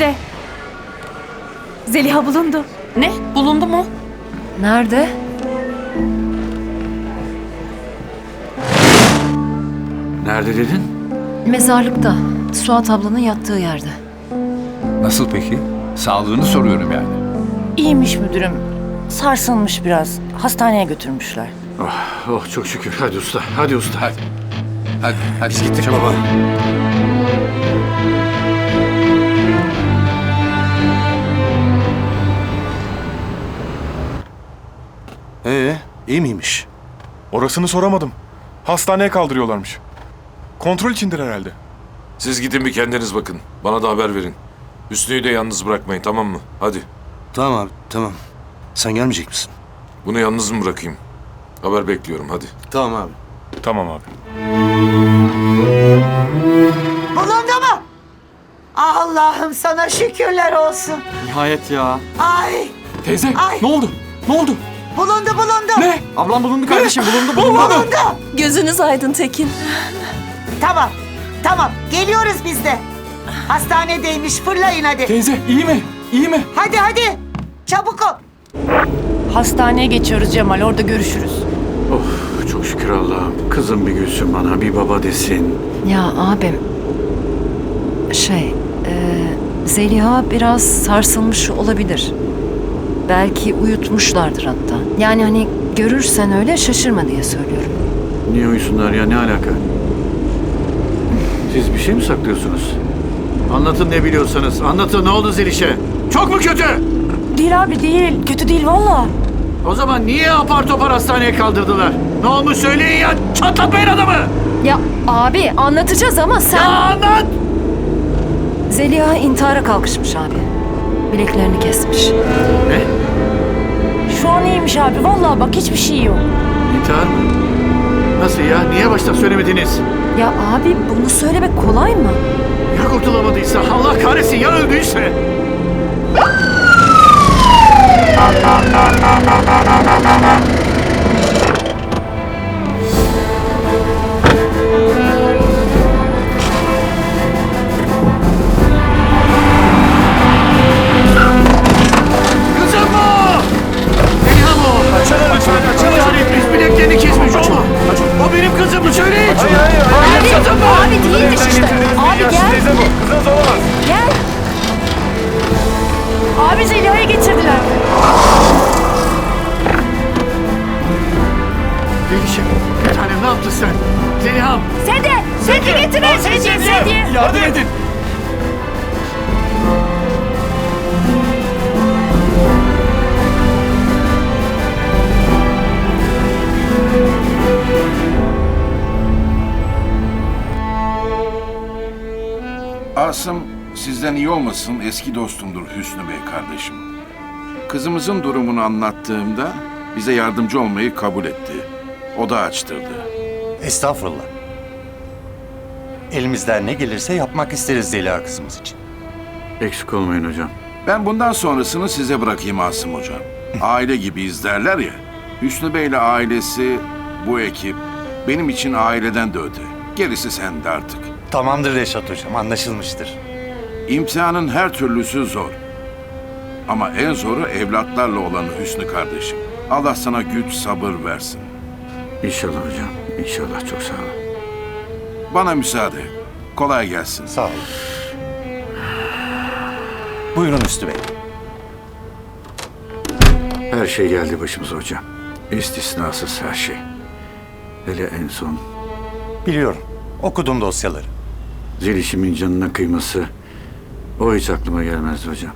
Müjde. Zeliha bulundu. Ne? Bulundu mu? Nerede? Nerede dedin? Mezarlıkta. Suat ablanın yattığı yerde. Nasıl peki? Sağlığını soruyorum yani. İyiymiş müdürüm. Sarsılmış biraz. Hastaneye götürmüşler. Oh, oh çok şükür. Hadi usta. Hadi usta. Hadi. Hadi, hadi gittik çabuk. İyi miymiş? Orasını soramadım. Hastaneye kaldırıyorlarmış. Kontrol içindir herhalde. Siz gidin bir kendiniz bakın. Bana da haber verin. Hüsnü'yü de yalnız bırakmayın tamam mı? Hadi. Tamam abi, tamam. Sen gelmeyecek misin? Bunu yalnız mı bırakayım? Haber bekliyorum hadi. Tamam abi. Tamam abi. Bulundu mu? Allah'ım sana şükürler olsun. Nihayet ya. Ay Teyze Ay. ne oldu? Ne oldu? Bulundu bulundu. Ne? Ablam bulundu kardeşim bulundu bulundu. Bulundu. Gözünüz aydın Tekin. Tamam tamam geliyoruz biz de. Hastanedeymiş fırlayın hadi. Teyze iyi mi? İyi mi? Hadi hadi çabuk ol. Hastaneye geçiyoruz Cemal. Orada görüşürüz. Oh, çok şükür Allah'ım. Kızım bir gülsün bana, bir baba desin. Ya abim. Şey, e, Zeliha biraz sarsılmış olabilir. Belki uyutmuşlardır hatta. Yani hani görürsen öyle şaşırma diye söylüyorum. Niye uyusunlar ya, ne alaka? Siz bir şey mi saklıyorsunuz? Anlatın ne biliyorsanız. Anlatın ne oldu Zeliş'e? Çok mu kötü? Değil abi değil. Kötü değil valla. O zaman niye apar topar hastaneye kaldırdılar? Ne olmuş söyleyin ya, çatlatmayın adamı! Ya abi anlatacağız ama sen... Ya anlat! Zeliha intihara kalkışmış abi. Bileklerini kesmiş. Ne? Şu an iyiymiş abi. Valla bak hiçbir şey yok. İntihar mı? Nasıl ya? Niye baştan söylemediniz? Ya abi bunu söylemek kolay mı? Ya kurtulamadıysa Allah kahretsin ya öldüyse? Sedi. Yardım edin. Asım sizden iyi olmasın eski dostumdur Hüsnü Bey kardeşim. Kızımızın durumunu anlattığımda bize yardımcı olmayı kabul etti. O da açtırdı. Estağfurullah. Elimizden ne gelirse yapmak isteriz Zeliha kızımız için. Eksik olmayın hocam. Ben bundan sonrasını size bırakayım Asım Hocam. Aile gibiyiz derler ya. Hüsnü Bey ile ailesi, bu ekip benim için aileden de öte. Gerisi sende artık. Tamamdır Reşat Hocam, anlaşılmıştır. İmtihanın her türlüsü zor. Ama en zoru evlatlarla olan Hüsnü kardeşim. Allah sana güç, sabır versin. İnşallah hocam. İnşallah çok sağ olun. Bana müsaade. Kolay gelsin. Sağ olun. Buyurun Üstü Bey. Her şey geldi başımıza hocam. İstisnasız her şey. Hele en son Biliyorum, okudum dosyaları. Zeliş'imin canına kıyması o hiç aklıma gelmezdi hocam.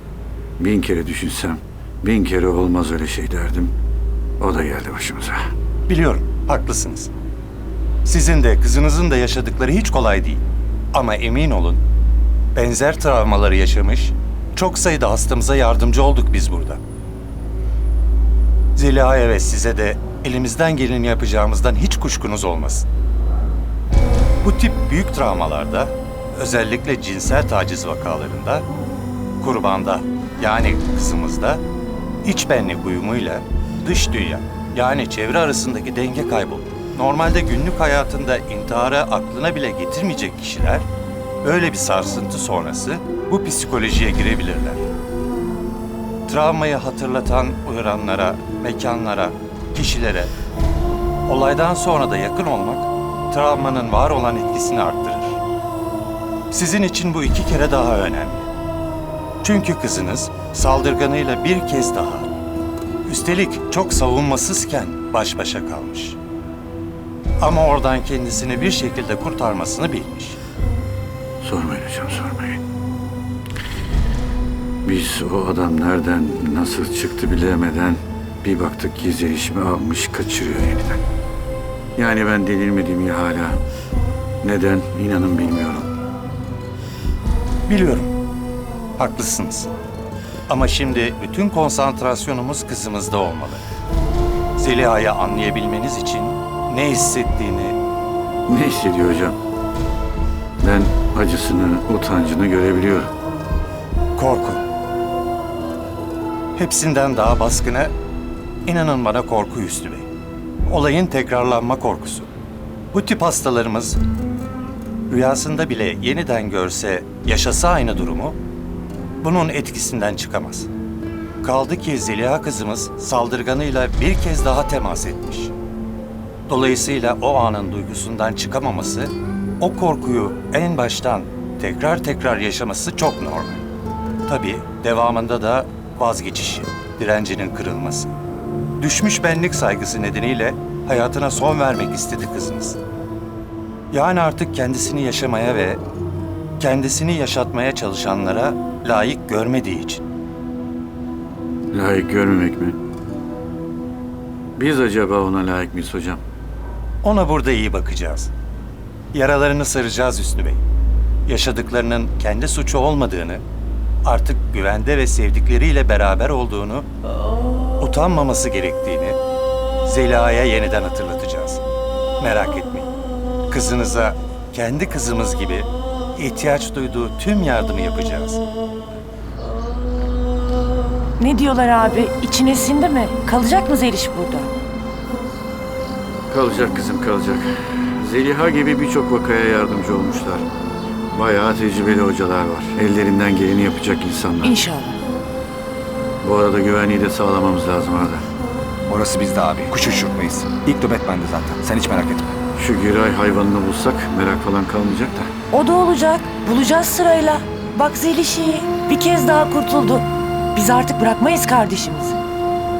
Bin kere düşünsem bin kere olmaz öyle şey derdim. O da geldi başımıza. Biliyorum, haklısınız. Sizin de kızınızın da yaşadıkları hiç kolay değil. Ama emin olun, benzer travmaları yaşamış, çok sayıda hastamıza yardımcı olduk biz burada. Zeliha'ya ve size de elimizden geleni yapacağımızdan hiç kuşkunuz olmasın. Bu tip büyük travmalarda, özellikle cinsel taciz vakalarında, kurbanda yani kızımızda iç benlik uyumuyla dış dünya yani çevre arasındaki denge kaybolur. Normalde günlük hayatında intihara aklına bile getirmeyecek kişiler böyle bir sarsıntı sonrası bu psikolojiye girebilirler. Travmayı hatırlatan uyaranlara, mekanlara, kişilere, olaydan sonra da yakın olmak travmanın var olan etkisini arttırır. Sizin için bu iki kere daha önemli. Çünkü kızınız saldırganıyla bir kez daha, üstelik çok savunmasızken baş başa kalmış. Ama oradan kendisini bir şekilde kurtarmasını bilmiş. Sormayın hocam sormayın. Biz o adam nereden nasıl çıktı bilemeden bir baktık ki zelişimi almış kaçırıyor yeniden. Yani ben delirmedim ya hala. Neden inanın bilmiyorum. Biliyorum. Haklısınız. Ama şimdi bütün konsantrasyonumuz kızımızda olmalı. Zeliha'yı anlayabilmeniz için ne hissettiğini, Ne hissediyor hocam? Ben acısını, utancını görebiliyorum. korku. Hepsinden daha baskını, inanın bana korku Hüsnü Bey. Olayın tekrarlanma korkusu. Bu tip hastalarımız rüyasında bile yeniden görse, yaşasa aynı durumu, bunun etkisinden çıkamaz. Kaldı ki Zeliha kızımız saldırganıyla bir kez daha temas etmiş. Dolayısıyla o anın duygusundan çıkamaması, o korkuyu en baştan tekrar tekrar yaşaması çok normal. Tabii devamında da vazgeçişi, direncinin kırılması. Düşmüş benlik saygısı nedeniyle hayatına son vermek istedi kızımız. Yani artık kendisini yaşamaya ve kendisini yaşatmaya çalışanlara layık görmediği için. Layık görmemek mi? Biz acaba ona layık mıyız hocam? Ona burada iyi bakacağız. Yaralarını saracağız Hüsnü Bey. Yaşadıklarının kendi suçu olmadığını, artık güvende ve sevdikleriyle beraber olduğunu, utanmaması gerektiğini Zeliha'ya yeniden hatırlatacağız. Merak etmeyin. Kızınıza kendi kızımız gibi ihtiyaç duyduğu tüm yardımı yapacağız. Ne diyorlar abi? İçine sindi mi? Kalacak mı Zeliş burada? Kalacak kızım kalacak. Zeliha gibi birçok vakaya yardımcı olmuşlar. Bayağı tecrübeli hocalar var. Ellerinden geleni yapacak insanlar. İnşallah. Bu arada güvenliği de sağlamamız lazım Arda. Orası bizde abi. Kuş uçurtmayız. İlk nöbet bende zaten. Sen hiç merak etme. Şu Giray hayvanını bulsak merak falan kalmayacak da. O da olacak. Bulacağız sırayla. Bak Zeliş iyi. Bir kez daha kurtuldu. Biz artık bırakmayız kardeşimizi.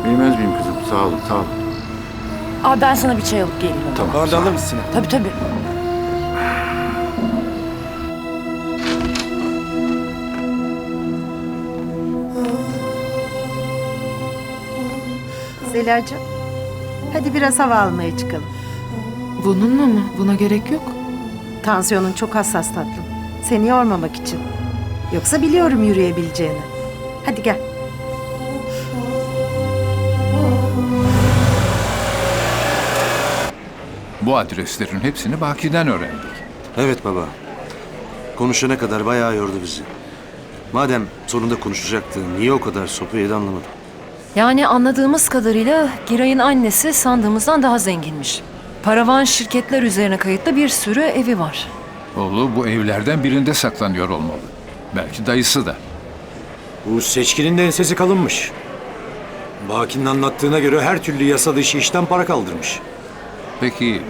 Bilmez miyim kızım? Sağ olun, sağ olun. Abi ben sana bir çay alıp geleyim. Tamam. Bardağı alır mısın? Tabii tabii. Zeliha'cığım hadi biraz hava almaya çıkalım. Bununla mı? Buna gerek yok. Tansiyonun çok hassas tatlım. Seni yormamak için. Yoksa biliyorum yürüyebileceğini. Hadi gel. Bu adreslerin hepsini Baki'den öğrendik. Evet baba. Konuşana kadar bayağı yordu bizi. Madem sonunda konuşacaktı, niye o kadar sopa yedi anlamadım. Yani anladığımız kadarıyla Giray'ın annesi sandığımızdan daha zenginmiş. Paravan şirketler üzerine kayıtlı bir sürü evi var. Oğlu bu evlerden birinde saklanıyor olmalı. Belki dayısı da. Bu seçkinin de ensesi kalınmış. Baki'nin anlattığına göre her türlü yasa dışı işten para kaldırmış. Peki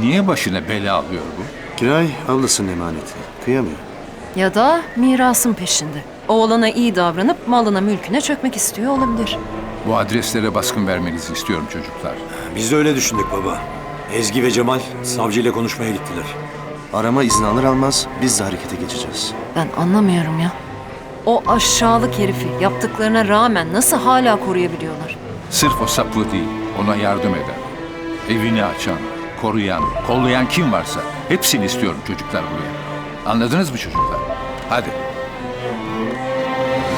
niye başına bela alıyor bu? Kiray ablasının emaneti. Kıyamıyor. Ya da mirasın peşinde. Oğlana iyi davranıp malına mülküne çökmek istiyor olabilir. Bu adreslere baskın vermenizi istiyorum çocuklar. Biz de öyle düşündük baba. Ezgi ve Cemal savcıyla konuşmaya gittiler. Arama izni alır almaz biz de harekete geçeceğiz. Ben anlamıyorum ya. O aşağılık herifi yaptıklarına rağmen nasıl hala koruyabiliyorlar? Sırf o saplı değil, ona yardım eden, evini açan, koruyan, kollayan kim varsa hepsini istiyorum çocuklar buraya. Anladınız mı çocuklar? Hadi